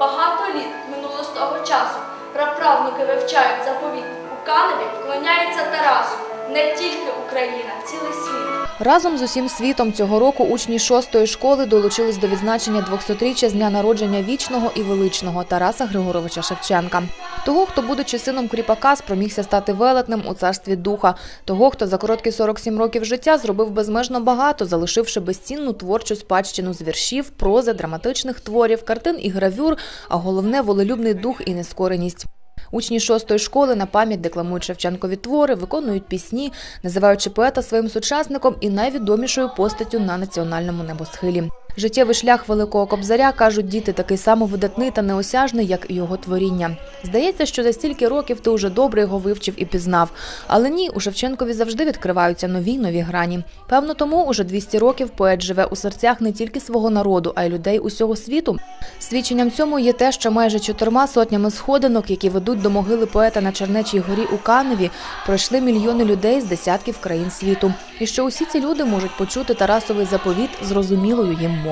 Багато літ минуло з того часу. Праправнуки вивчають заповіт. У Каневі вклоняється Тарасу. Не тільки Україна, цілий світ. Разом з усім світом цього року учні шостої школи долучились до відзначення 200-річчя з дня народження вічного і величного Тараса Григоровича Шевченка. Того, хто, будучи сином кріпака, спромігся стати велетнем у царстві духа. Того, хто за короткі 47 років життя зробив безмежно багато, залишивши безцінну творчу спадщину з віршів, прози, драматичних творів, картин і гравюр, а головне волелюбний дух і нескореність. Учні шостої школи на пам'ять декламують Шевченкові твори, виконують пісні, називаючи поета своїм сучасником і найвідомішою постаттю на національному небосхилі. Життєвий шлях великого кобзаря кажуть діти такий само видатний та неосяжний, як і його творіння. Здається, що за стільки років ти уже добре його вивчив і пізнав. Але ні, у Шевченкові завжди відкриваються нові нові грані. Певно, тому уже 200 років поет живе у серцях не тільки свого народу, а й людей усього світу. Свідченням цьому є те, що майже чотирма сотнями сходинок, які ведуть до могили поета на Чернечій горі у Каневі, пройшли мільйони людей з десятків країн світу. І що усі ці люди можуть почути Тарасовий заповіт зрозумілою їм мовою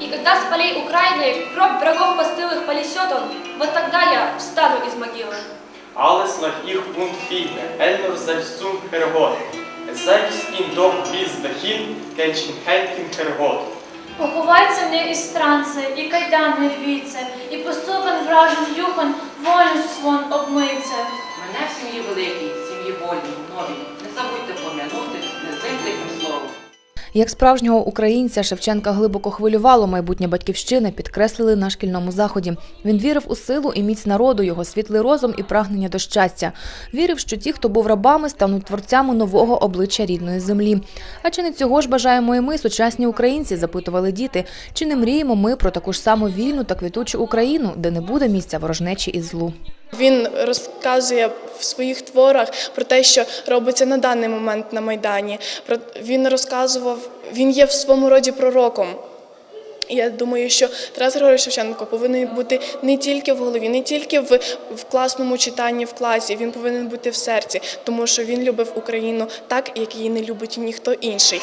И когда с полей Украины кровь врагов постылых полесет он, вот тогда я встану из могилы. Alles nach ich und viele, Elnor selbst zum Herrgott. Es selbst in doch bis dahin, Kenchen Henkin Herrgott. Поховайте мне из транса, і кайдани рвіться, і посупен вражен юхон, волю свон обмийце. Мене в сім'ї великій, сім'ї вольній, новій. Не забудьте пом'янути незлим тихим словом. Як справжнього українця Шевченка глибоко хвилювало майбутнє батьківщини, підкреслили на шкільному заході. Він вірив у силу і міць народу, його світлий розум і прагнення до щастя. Вірив, що ті, хто був рабами, стануть творцями нового обличчя рідної землі. А чи не цього ж бажаємо і ми, сучасні українці, запитували діти. Чи не мріємо ми про таку ж саму вільну та квітучу Україну, де не буде місця ворожнечі і злу? Він розказує в своїх творах про те, що робиться на даний момент на Майдані. Він розказував, він є в своєму роді пророком. Я думаю, що Тарас Григорович Шевченко повинен бути не тільки в голові, не тільки в, в класному читанні в класі. Він повинен бути в серці, тому що він любив Україну так, як її не любить ніхто інший.